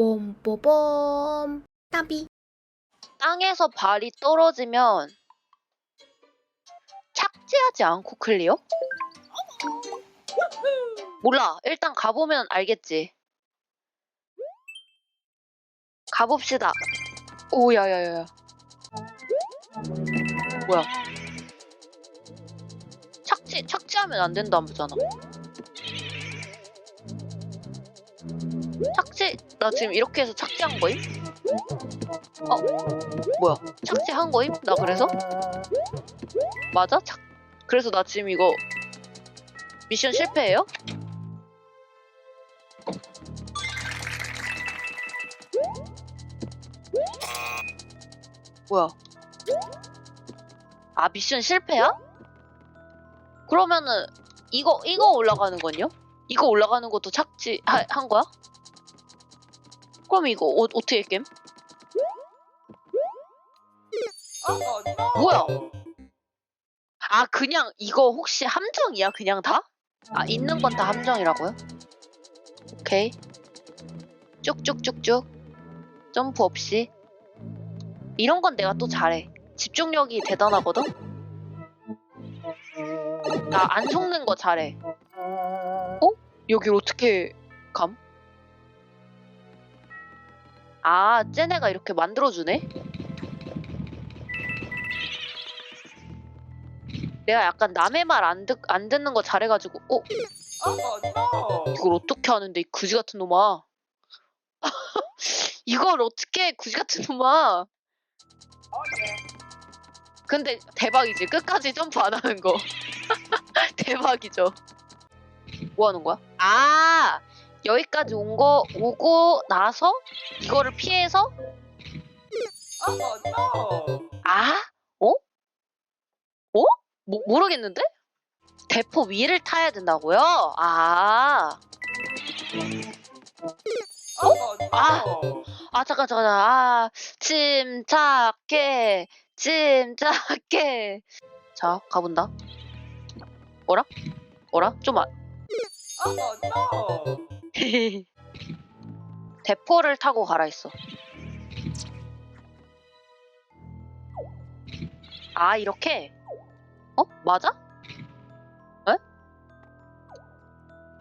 뽐뽀뽐 따비 땅에서 발이 떨어지면 착지하지 않고 클리어? 몰라. 일단 가보면 알겠지. 가봅시다. 오, 야 야야야. 뭐야? 착지, 착지하면 안 된다잖아. 착지, 나 지금 이렇게 해서 착지한 거임? 어, 뭐야? 착지한 거임? 나 그래서? 맞아? 착... 그래서 나 지금 이거 미션 실패예요? 뭐야? 아 미션 실패야? 그러면은 이거 이거 올라가는 건요? 이거 올라가는 것도 착지 하, 한 거야? 그럼 이거 어, 어떻게 겜? 뭐야? 아 그냥 이거 혹시 함정이야 그냥 다? 아 있는 건 다 함정이라고요? 오케이 쭉쭉쭉쭉 점프 없이 이런 건 내가 또 잘해 집중력이 대단하거든? 나 안 속는 거 잘해 어? 여길 어떻게 감? 아 쟤네가 이렇게 만들어주네? 내가 약간 남의 말 안 듣, 안 듣는 거 잘해가지고, 어? 이걸 어떻게 하는데, 이 그지 같은 놈아. 이걸 어떻게 해, 그지 같은 놈아. 근데 대박이지. 끝까지 점프 안 하는 거. 대박이죠. 뭐 하는 거야? 아! 여기까지 온 거, 오고 나서 이거를 피해서? 아? 어? 어? 모, 모르겠는데? 대포 위를 타야 된다고요? 아. 아. 아, 잠깐, 잠깐, 아, 침착해, 침착해. 자, 가본다. 어라? 어라? 좀만. 대포를 타고 가라 했어. 아, 이렇게? 어? 맞아? 에?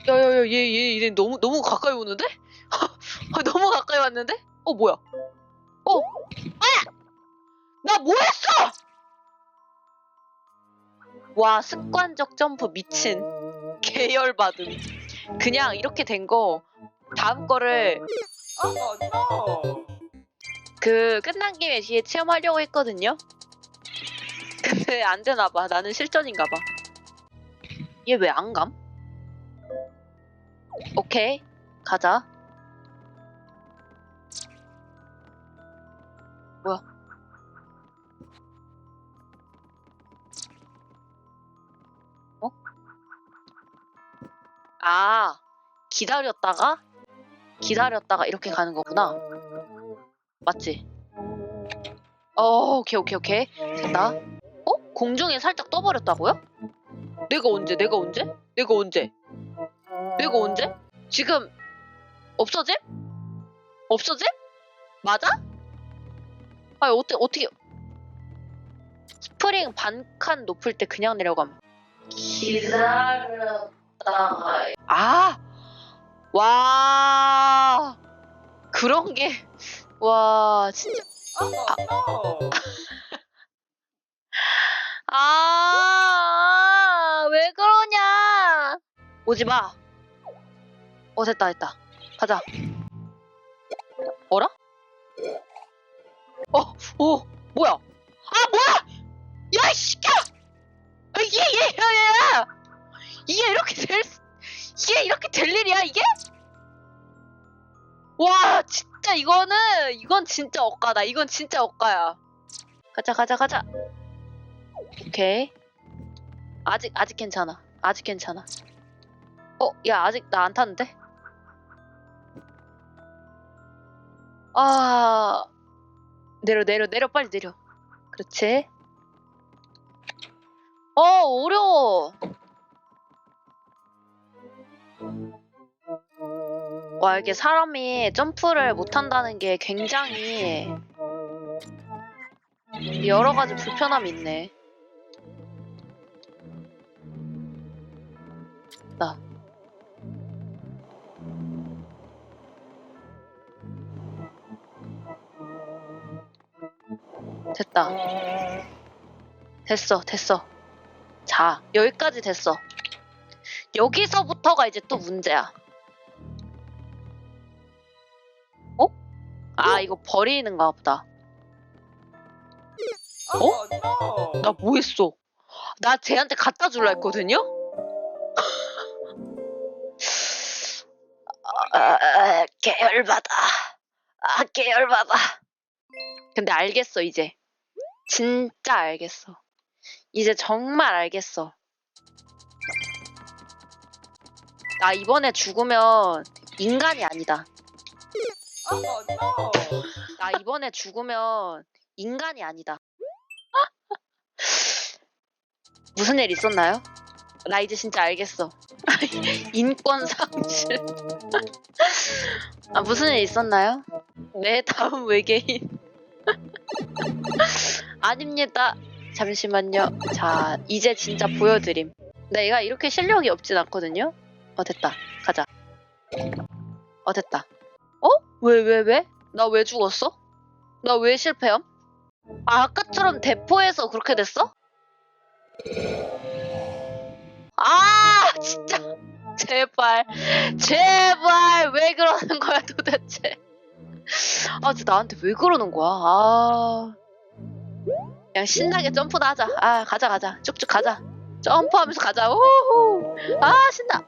야야야 얘얘얘 너무 너무 가까이 오는데? 아, 너무 가까이 왔는데? 어 뭐야? 어? 아! 나 뭐했어? 와 습관적 점프 미친 계열 받음 그냥 이렇게 된 거 다음 거를 그 끝난 김에 뒤에 체험하려고 했거든요. 근데 안 되나 봐. 나는 실전인가 봐 얘 왜 안 감? 오케이. 가자. 뭐야 아 기다렸다가 기다렸다가 이렇게 가는 거구나 맞지? 어 오케이 오케이 오케이 됐다 어? 공중에 살짝 떠버렸다고요? 내가 언제 내가 언제? 내가 언제? 내가 언제? 지금 없어짐? 없어짐? 맞아? 아 어떻게 어떻게 스프링 반 칸 높을 때 그냥 내려감 기다렸다가 아! 와 그런 게 와 진짜 아, 왜 그러냐? 오지 마. 어, 됐다, 됐다. 가자. 어라? 어, 오, 뭐야? 아, 뭐야? 야, 이 새끼야! 아, 야, 야, 야! 이게 이렇게 될, 수- 이게 이렇게 될 일이야, 이게? 와, 진짜 이거는, 이건 진짜 억까다. 이건 진짜 억까야. 가자, 가자, 가자. 오케이. 아직 아직 괜찮아. 아직 괜찮아. 어, 야 아직 나 안 탔는데? 아 내려 내려 내려 빨리 내려. 그렇지. 어 어려워. 와 이게 사람이 점프를 못한다는 게 굉장히 여러 가지 불편함이 있네. 나. 됐다. 됐어, 됐어. 자, 여기까지 됐어. 여기서부터가 이제 또 문제야. 아, 이거 버리는가 보다. 어? 나 뭐 했어? 나 쟤한테 갖다 줄라 했거든요? 아, 아, 계열받아. 아, 계열받아. 근데 알겠어, 이제. 진짜 알겠어. 이제 정말 알겠어. 나 이번에 죽으면 인간이 아니다. 나 이번에 죽으면 인간이 아니다. 무슨 일 있었나요? 나 이제 진짜 알겠어. 인권 상실. 아, 무슨 일 있었나요? 네, 다음 외계인. 아닙니다. 잠시만요. 자, 이제 진짜 보여드림. 내가 이렇게 실력이 없진 않거든요? 어, 됐다. 가자. 어, 됐다. 어? 왜, 왜, 왜? 나 왜 죽었어? 나 왜 실패함? 아, 아까처럼 대포에서 그렇게 됐어? 아, 진짜. 제발. 제발. 왜 그러는 거야, 도대체. 아, 진짜 나한테 왜 그러는 거야? 아. 그냥 신나게 점프나 하자. 아, 가자, 가자. 쭉쭉 가자. 점프하면서 가자. 우후. 아, 신나.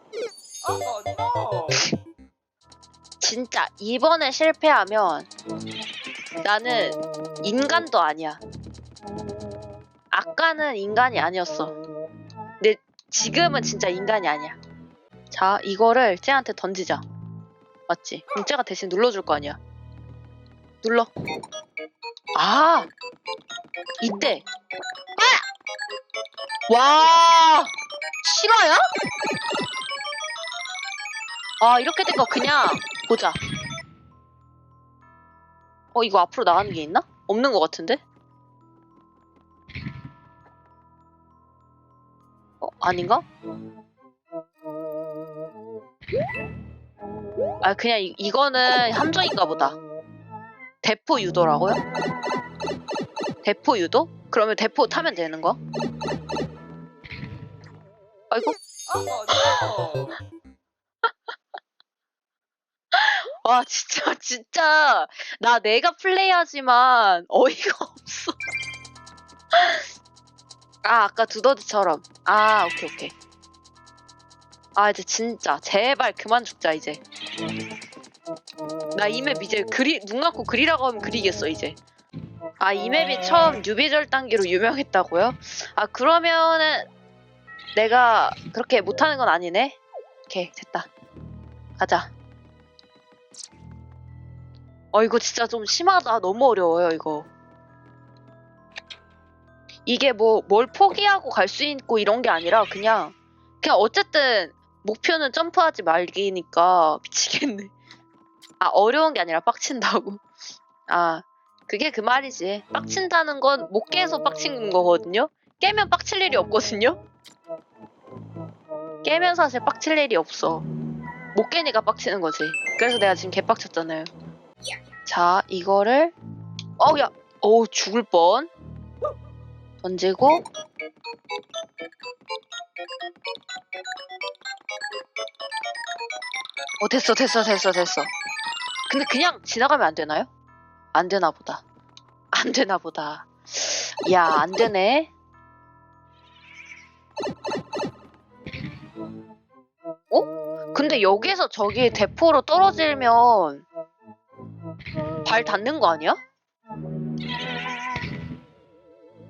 진짜 이번에 실패하면 나는 인간도 아니야. 아까는 인간이 아니었어. 근데 지금은 진짜 인간이 아니야. 자, 이거를 쟤한테 던지자. 맞지? 그럼 쟤가 대신 눌러줄 거 아니야. 눌러. 아! 이때. 아! 와! 실화야? 아, 이렇게 된 거 그냥 보자. 어, 이거 앞으로 나가는 게 있나? 없는 것 같은데? 어, 아닌가? 아, 그냥 이, 이거는 함정인가 보다. 대포 유도라고요? 대포 유도? 그러면 대포 타면 되는 거? 아이고. 와, 진짜, 진짜. 나 내가 플레이하지만 어이가 없어. 아, 아까 두더지처럼. 아, 오케이, 오케이. 아, 이제 진짜. 제발 그만 죽자, 이제. 나 이 맵 이제 그리, 눈 감고 그리라고 하면 그리겠어, 이제. 아, 이 맵이 처음 뉴비절 단계로 유명했다고요? 아, 그러면은 내가 그렇게 못하는 건 아니네? 오케이, 됐다. 가자. 어, 이거 진짜 좀 심하다. 너무 어려워요, 이거. 이게 뭐, 뭘 포기하고 갈 수 있고 이런 게 아니라 그냥, 그냥 어쨌든 목표는 점프하지 말기니까 미치겠네. 아, 어려운 게 아니라 빡친다고. 아, 그게 그 말이지. 빡친다는 건 못 깨서 빡친 거거든요? 깨면 빡칠 일이 없거든요? 깨면 사실 빡칠 일이 없어. 못 깨니까 빡치는 거지. 그래서 내가 지금 개빡쳤잖아요. 자, 이거를 어, 야, 어우 죽을 뻔. 던지고 어 됐어, 됐어, 됐어, 됐어. 근데 그냥 지나가면 안 되나요? 안 되나 보다. 안 되나 보다. 야, 안 되네. 어? 근데 여기서 저기 대포로 떨어지면 발 닿는 거 아니야?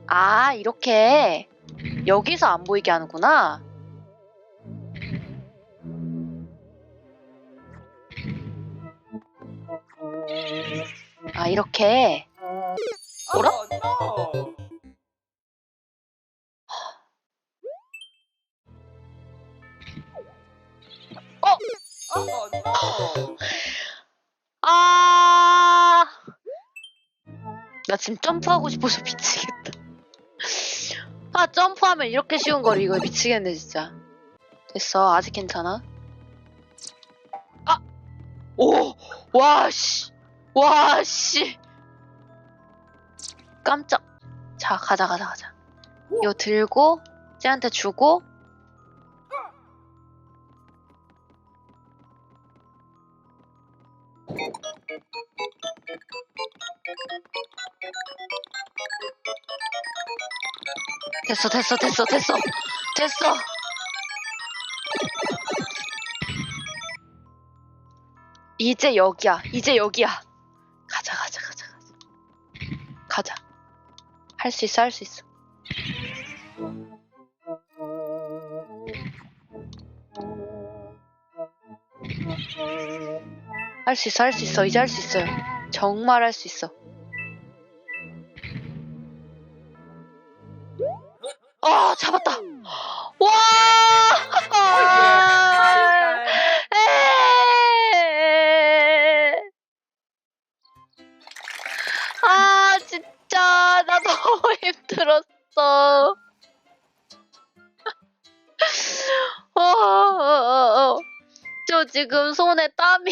아, 이렇게 여기서 안 보이게 하는구나. 아, 이렇게. 뭐라? 나 지금 점프하고 싶어서 미치겠다. 아, 점프하면 이렇게 쉬운 걸 이거 미치겠네, 진짜. 됐어. 아직 괜찮아. 아! 오! 와, 씨! 와, 씨! 깜짝. 자, 가자, 가자, 가자. 이거 들고, 쟤한테 주고, 됐어, 됐어, 됐어, 됐어, 됐어. 이제 여기야, 이제 여기야. 가자, 가자, 가자, 가자. 가자. 할 수 있어, 할 수 있어. 할 수 있어, 할 수 있어. 이제 할 수 있어요. 정말 할 수 있어. 아, 잡았다. 와! 에! 아, 진짜 나 너무 힘들었어. 어, 어, 어, 어. 저 지금 손에 땀이